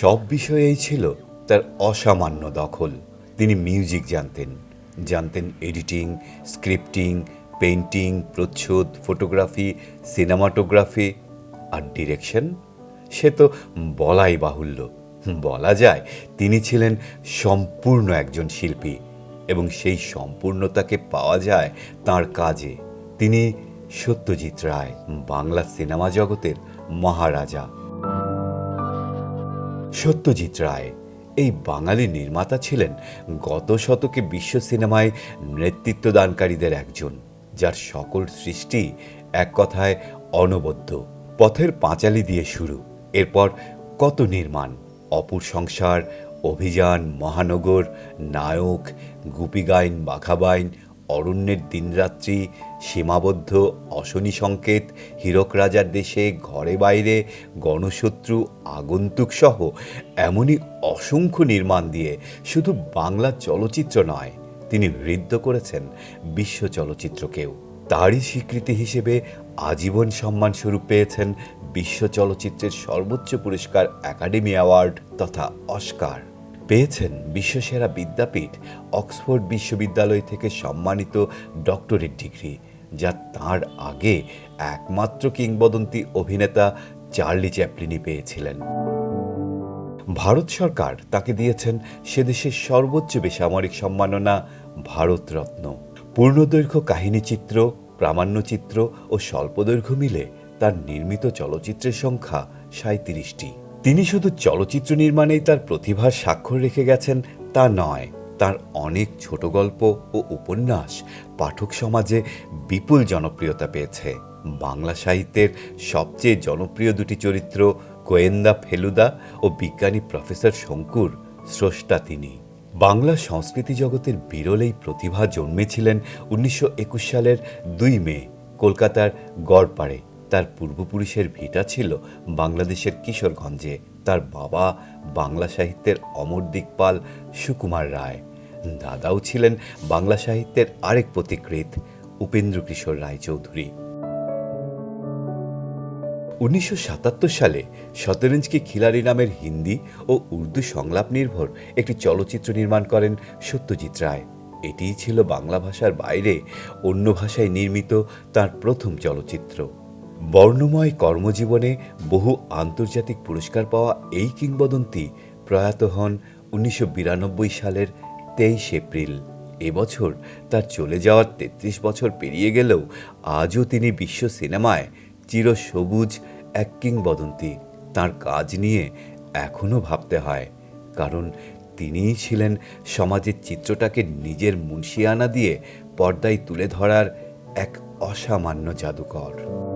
সব বিষয়েই ছিল তার অসামান্য দখল। তিনি মিউজিক জানতেন। জানতেন এডিটিং, স্ক্রিপ্টিং, পেইন্টিং, প্রচ্ছদ, ফটোগ্রাফি, সিনেমাটোগ্রাফি আর ডিরেকশন। সে তো বলাই বাহুল্য। বলা যায়, তিনি ছিলেন সম্পূর্ণ একজন শিল্পী এবং সেই সম্পূর্ণতাকে পাওয়া যায় তার কাজে। তিনি সত্যজিৎ রায়, বাংলা সিনেমা জগতের মহারাজা। সত্যজিৎ রায়, এই বাঙালি নির্মাতা ছিলেন গত শতকে বিশ্ব সিনেমায় নেতৃত্বদানকারীদের একজন, যার সকল সৃষ্টি এক কথায় অনবদ্য, পথের পাঁচালি দিয়ে শুরু। এরপর কত নির্মাণ, অপুর সংসার, অভিযান, মহানগর, নায়ক গুপিগাইন বাঘাবাইন অরণ্যের দিনরাত্রি, সীমাবদ্ধ, অশনি সংকেত, হীরক রাজার দেশে, ঘরে বাইরে, গণশত্রু, আগন্তুক সহ এমনই অসংখ্য নির্মাণ দিয়ে শুধু বাংলা চলচ্চিত্র নয়, তিনি ঋদ্ধ করেছেন বিশ্ব চলচ্চিত্রকেও। তারই স্বীকৃতি হিসেবে আজীবন সম্মান স্বরূপ পেয়েছেন বিশ্ব চলচ্চিত্রের সর্বোচ্চ পুরস্কার একাডেমি অ্যাওয়ার্ড তথা অস্কার। পেয়েছেন বিশ্বসেরা বিদ্যাপীঠ অক্সফোর্ড বিশ্ববিদ্যালয় থেকে সম্মানিত ডক্টরেট ডিগ্রি, যা তার আগে একমাত্র কিংবদন্তি অভিনেতা চার্লি চ্যাপলিনি পেয়েছিলেন। ভারত সরকার তাকে দিয়েছেন সেদেশের সর্বোচ্চ বেসামরিক সম্মাননা ভারতরত্ন। পূর্ণদৈর্ঘ্য কাহিনীচিত্র প্রামাণ্যচিত্র ও স্বল্পদৈর্ঘ্য মিলে তার নির্মিত চলচ্চিত্রের সংখ্যা সাঁত্রিশটি তিনি শুধু চলচ্চিত্র নির্মাণেই তার প্রতিভার স্বাক্ষর রেখে গেছেন, তা নয়, তার অনেক ছোট গল্প ও উপন্যাস পাঠক সমাজে বিপুল জনপ্রিয়তা পেয়েছে। বাংলা সাহিত্যের সবচেয়ে জনপ্রিয় দুটি চরিত্র গোয়েন্দা ফেলুদা ও বিজ্ঞানী প্রফেসর শঙ্কুর স্রষ্টা তিনি। বাংলা সংস্কৃতি জগতের বিরল এই প্রতিভা জন্মেছিলেন উনিশশো একুশ সালের দুই মে, কলকাতার গড়পাড়ে। তার পূর্বপুরুষের ভিটা ছিল বাংলাদেশের কিশোরগঞ্জে। তার বাবা বাংলা সাহিত্যের অমর দিকপাল সুকুমার রায়। দাদাও ছিলেন বাংলা সাহিত্যের আরেক পথিকৃৎ, উপেন্দ্র কিশোর রায়চৌধুরী। উনিশশো সাতাত্তর সালে শতরঞ্জকে খিলাড়ি নামের হিন্দি ও উর্দু সংলাপ নির্ভর একটি চলচ্চিত্র নির্মাণ করেন সত্যজিৎ রায়। এটিই ছিল বাংলা ভাষার বাইরে অন্য ভাষায় নির্মিত তার প্রথম চলচ্চিত্র। বর্ণময় কর্মজীবনে বহু আন্তর্জাতিক পুরস্কার পাওয়া এই কিংবদন্তি প্রয়াত হন উনিশশো বিরানব্বই সালের তেইশ এপ্রিল। এবছর তার চলে যাওয়ার তেত্রিশ বছর পেরিয়ে গেলেও আজও তিনি বিশ্ব সিনেমায় চিরসবুজ এক কিংবদন্তি। তার কাজ নিয়ে এখনও ভাবতে হয়, কারণ তিনিই ছিলেন সমাজের চিত্রটাকে নিজের মুন্সিয়ানা দিয়ে পর্দায় তুলে ধরার এক অসামান্য জাদুকর।